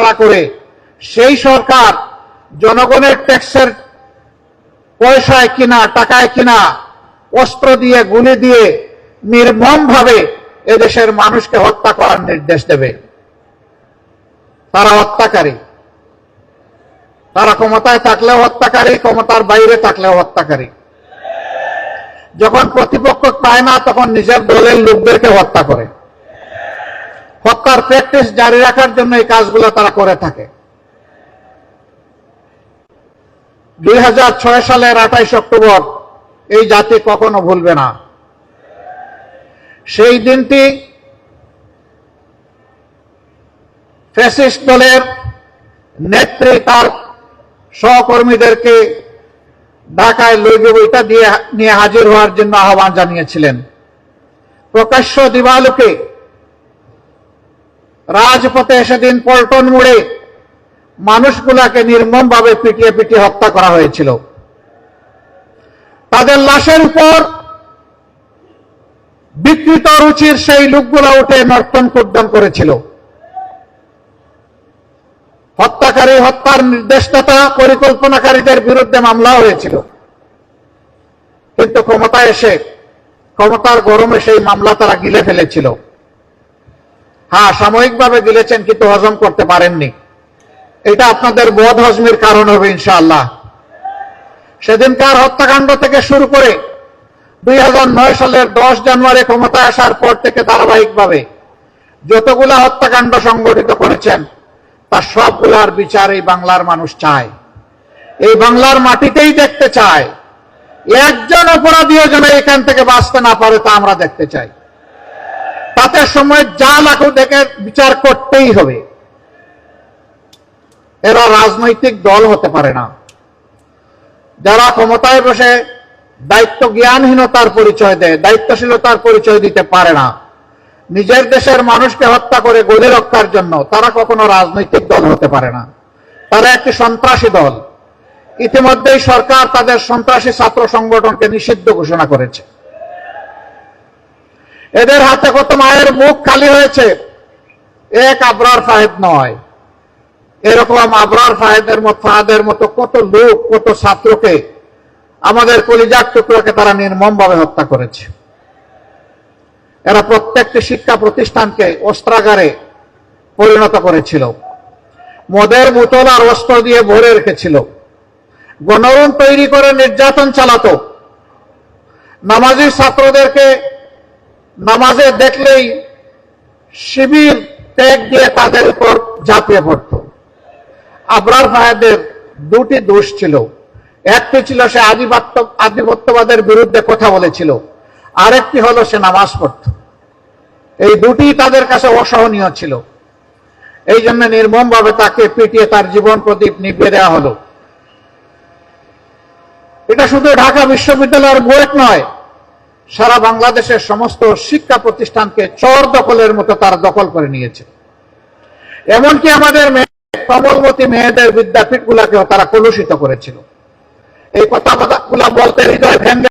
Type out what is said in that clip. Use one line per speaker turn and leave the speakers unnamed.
নাড়াচাড়া করে সেই সরকার জনগণের ট্যাক্সের পয়সায় কিনা, টাকায় কিনা অস্ত্র দিয়ে, গুলি দিয়ে নির্মমভাবে এদেশের মানুষকে হত্যা করার নির্দেশ দেবে। তারা হত্যাকারী। তারা ক্ষমতায় থাকলেও হত্যাকারী, ক্ষমতার বাইরে থাকলেও হত্যাকারী। যখন প্রতিপক্ষ পায় না, তখন নিজের দলের লোকদেরকে হত্যা করে। হত্যার প্র্যাকটিস জারি রাখার জন্য এই কাজগুলো তারা করে থাকে। দুই হাজার ছয় সালের আঠাইশ অক্টোবর এই জাতি কখনো ভুলবে না। সেই দিনটি ফ্যাসিস্ট দলের নেত্রী তার সহকর্মীদেরকে ঢাকায় লইবে বইটা দিয়ে নিয়ে হাজির হওয়ার জন্য আহ্বান জানিয়েছিলেন। প্রকাশ্য দিবালুকে রাজপথে সেদিন পল্টন মোড়ে মানুষগুলাকে নির্মমভাবে পিটিয়ে পিটিয়ে হত্যা করা হয়েছিল। তাদের লাশের উপর বিকৃত রুচির সেই লোকগুলা উঠে নর্তন কুর্দন করেছিল। হত্যাকারী হত্যার নির্দেশদাতা পরিকল্পনাকারীদের বিরুদ্ধে মামলা হয়েছিল। কিন্তু ক্ষমতা এসে, ক্ষমতার গরমে সেই মামলা তারা গিলে ফেলেছিল। হ্যাঁ সাময়িকভাবে গিলেছেন কিন্তু হজম করতে পারেননি। এটা আপনাদের বোধ হজমের কারণ হবে, ইনশাআল্লাহ। সেদিনকার হত্যাকাণ্ড থেকে শুরু করে দুই হাজার নয় সালের দশ জানুয়ারি ক্ষমতায় আসার পর থেকে ধারাবাহিকভাবে যতগুলা হত্যাকাণ্ড সংগঠিত করেছেন, তার সবগুলার বিচার এই বাংলার মানুষ চায়। এই বাংলার মাটিতেই দেখতে চায়। একজন অপরাধীও যেন এখান থেকে বাঁচতে না পারে, তা আমরা দেখতে চাই। তাতে সময় যা লাগুক দেখে বিচার করতেই হবে। এরা রাজনৈতিক দল হতে পারে না। যারা ক্ষমতায় বসে দায়িত্ব জ্ঞানহীনতার পরিচয় দেয়, দায়িত্বশীলতার পরিচয় দিতে পারে না। নিজের দেশের মানুষকে হত্যা করে গলি রক্ষার জন্য তারা কখনো রাজনৈতিক দল হতে পারে না। তারা একটি সন্ত্রাসী দল। ইতিমধ্যেই সরকার তাদের সন্ত্রাসী ছাত্র সংগঠনকে নিষিদ্ধ ঘোষণা করেছে। এদের হাতে কত মায়ের মুখ খালি হয়েছে? এক আবরার ফাহেদ নয়। এরকম আবরার ফাহেদের মতো, ফাহাদের মতো কত লোক, কত ছাত্রকে আমাদের কলিজার টুকরোকে তারা নির্মমভাবে হত্যা করেছে। এরা প্রত্যেকটি শিক্ষা প্রতিষ্ঠানকে অস্ত্রাগারে পরিণত করেছিল। মদের বোতল আর অস্ত্র দিয়ে ভরে রেখেছিল। গণরুণ তৈরি করে নির্যাতন চালাতো। নামাজি ছাত্রদেরকে নামাজে দেখলেই শিবির ত্যাগ দিয়ে তাদের উপর ঝাঁপিয়ে পড়ত। আবরার ফাহেদের দুটি দোষ ছিল। একটি ছিল সে আধিপত্য আধিপত্যবাদের বিরুদ্ধে কথা বলেছিল। আরেকটি হলো সে নামাজ পড়ত। এই দুটি তাদের কাছে অসহনীয় ছিল। এই জন্য নির্মমভাবে তাকে পিটিয়ে তার জীবন প্রদীপ নিভিয়ে দেওয়া হলো। এটা শুধু ঢাকা বিশ্ববিদ্যালয়ের বুয়েট নয় সারা বাংলাদেশের সমস্ত শিক্ষা প্রতিষ্ঠানকে চর দখলের মতো তারা দখল করে নিয়েছে। এমনকি আমাদের মেয়ে কমলবতী মেয়েদের বিদ্যাপীঠ গুলাকেও তারা কলুষিত করেছিল। এই কথা গুলা বলতে হৃদয় ভেঙে